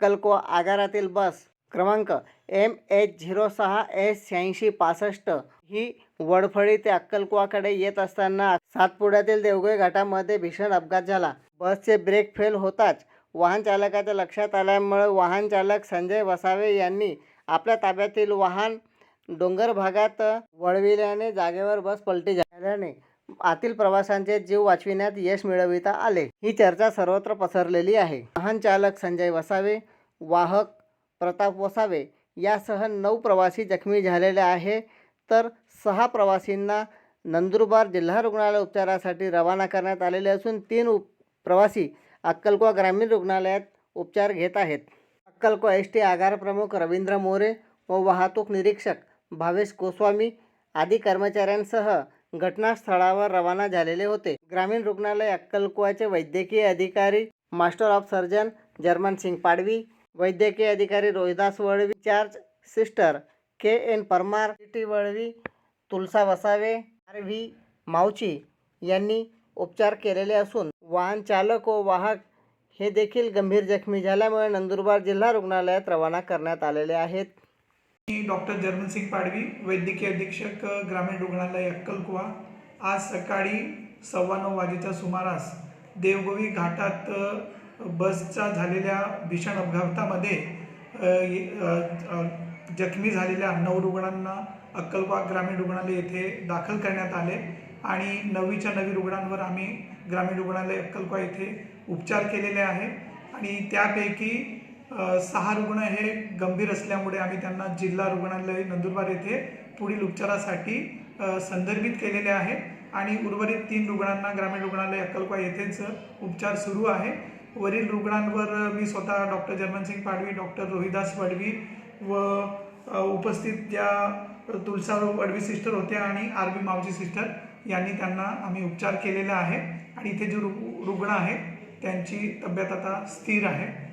अक्कलकोवा आगारातील बस क्रमांक M H zero सहा एस शहाऐंशी पासष्ट ही वडफळी ते अक्कलकुवाकडे येत असताना सातपुड्यातील देवगोई घाटामध्ये भीषण अपघात झाला. बसचे ब्रेक फेल होताच वाहन चालकाच्या लक्षात आल्यामुळे वाहन चालक संजय वसावे यांनी आपल्या ताब्यातील वाहन डोंगर भागात वळविल्याने जागेवर बस पलटी झाल्याने आतील प्रवाशांचे जीव वाचविण्यात यश मिळविता आले. ही चर्चा सर्वत्र पसरलेली आहे. वाहन चालक संजय वसावे वाहक प्रताप वसावे यासह नऊ प्रवासी जखमी झालेले आहे. तर सहा प्रवासींना नंदुरबार जिल्हा रुग्णालय उपचारासाठी रवाना करण्यात आलेले असून तीन उप प्रवासी अक्कलकोवा ग्रामीण रुग्णालयात उपचार घेत आहेत. अक्कलकुवा एस टी आगार प्रमुख रवींद्र मोरे व वाहतूक निरीक्षक भावेश गोस्वामी आदी कर्मचाऱ्यांसह घटनास्थळावर रवाना झालेले होते. ग्रामीण रुग्णालय अक्कलकुवाचे वैद्यकीय अधिकारी master of surgeon Jarman Singh Padvi वैद्यकीय अधिकारी Rohidas Valvi charge sister K N Parmar T Valvi Tulsa Vasave R V Mavchi यांनी उपचार केलेले असून वाहन चालक व वाहक हे देखील गंभीर जखमी झाल्यामुळे नंदुरबार जिल्हा रुग्णालयात रवाना करण्यात आलेले आहेत. मी डॉक्टर जर्मनसिंग पाडवी वैद्यकीय अधीक्षक ग्रामीण रुग्णालय अक्कलकुवा. आज सकाळी सव्वा नऊ वाजेच्या सुमारास देवगोवी घाटात बसचा झालेल्या भीषण अपघातामध्ये जखमी झालेल्या नऊ रुग्णांना अक्कलकुवा ग्रामीण रुग्णालय येथे दाखल करण्यात आले आणि नवीच्या नवी रुग्णांवर आम्ही ग्रामीण रुग्णालय अक्कलकोवा येथे उपचार केलेले आहे. आणि त्यापैकी सहा रुग्ण हे गंभीर असल्यामुळे आम्ही त्यांना जिल्हा रुग्णालय नंदुरबार येथे पुढील उपचारासाठी संदर्भित केलेले आहे. आणि उर्वरित तीन रुग्णांना ग्रामीण रुग्णालय अक्कलकोवा येथेच उपचार सुरू आहे. वरील रुग्णांवर मी स्वतः डॉक्टर जर्मनसिंग पाडवी डॉक्टर रोहिदास वडवी व उपस्थित ज्या तुलसा वडवी सिस्टर होत्या आणि आर बी मावजी सिस्टर यांनी त्यांना आम्ही उपचार केलेला आहे. आणि इथे जे रु रुग्ण आहे त्यांची तब्येत आता स्थिर आहे.